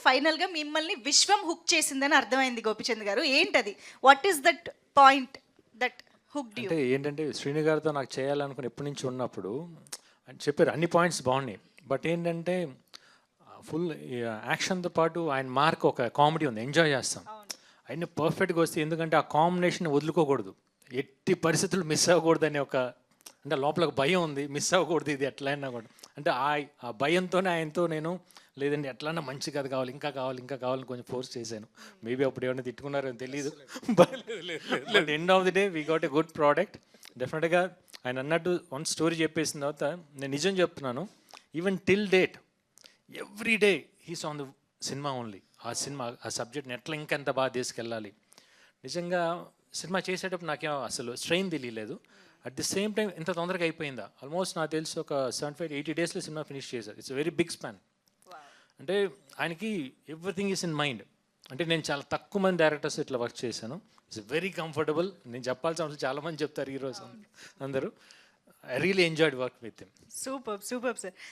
ఫైనల్గా మిమ్మల్ని విశ్వం హుక్ చేసిందని అర్థమైంది గోపిచంద్ గారు. ఏంటది? What is that point that hook అంటే ఏంటంటే శ్రీను గారితో నాకు చేయాలనుకుని ఎప్పటి నుంచి ఉన్నప్పుడు ఆయన చెప్పారు అన్ని పాయింట్స్ బాగున్నాయి. బట్ ఏంటంటే ఫుల్ యాక్షన్తో పాటు ఆయన మార్క్ ఒక కామెడీ ఉంది ఎంజాయ్ చేస్తాం. ఆయన పర్ఫెక్ట్గా వస్తే ఎందుకంటే ఆ కాంబినేషన్ వదులుకోకూడదు. ఎట్టి పరిస్థితులు మిస్ అవ్వకూడదు అనే ఒక అంటే లోపల భయం ఉంది మిస్ అవ్వకూడదు ఇది ఎట్లయినా కూడా. అంటే ఆ ఆ భయంతోనే ఆయనతో నేను లేదండి ఎట్లన్నా మంచి కథ కావాలి ఇంకా కావాలి ఇంకా కావాలని కొంచెం ఫోర్స్ చేశాను. మేబీ అప్పుడు ఏమైనా తిట్టుకున్నారో తెలియదు but end of the day we got a good product డెఫినెట్గా ఆయన అన్నట్టు వన్ స్టోరీ చెప్పేసిన తర్వాత నేను నిజం చెప్తున్నాను. Even till date every day he's on the cinema only ఆ సినిమా ఆ సబ్జెక్ట్ని ఎట్లా ఇంకెంత బాగా తీసుకెళ్ళాలి. నిజంగా సినిమా చేసేటప్పుడు నాకేం అసలు స్ట్రెయిన్ తెలియలేదు. అట్ ది సేమ్ టైం ఇంత తొందరగా అయిపోయిందా? ఆల్మోస్ట్ నాకు తెలిసి ఒక సెవెన్ ఫైవ్ ఎయిటీ డేస్లో సినిమా ఫినిష్ చేశారు. ఇట్స్ వెరీ బిగ్ స్పాన్ అంటే ఆయనకి ఎవ్రీథింగ్ ఈస్ ఇన్ మైండ్ అంటే నేను చాలా తక్కువ మంది డైరెక్టర్స్ ఇట్లా వర్క్ చేశాను. ఇట్స్ వెరీ కంఫర్టబుల్ నేను చెప్పాల్సిన అవసరం చాలా మంది చెప్తారు ఈరోజు అందరూ. I really enjoyed work with him super super sir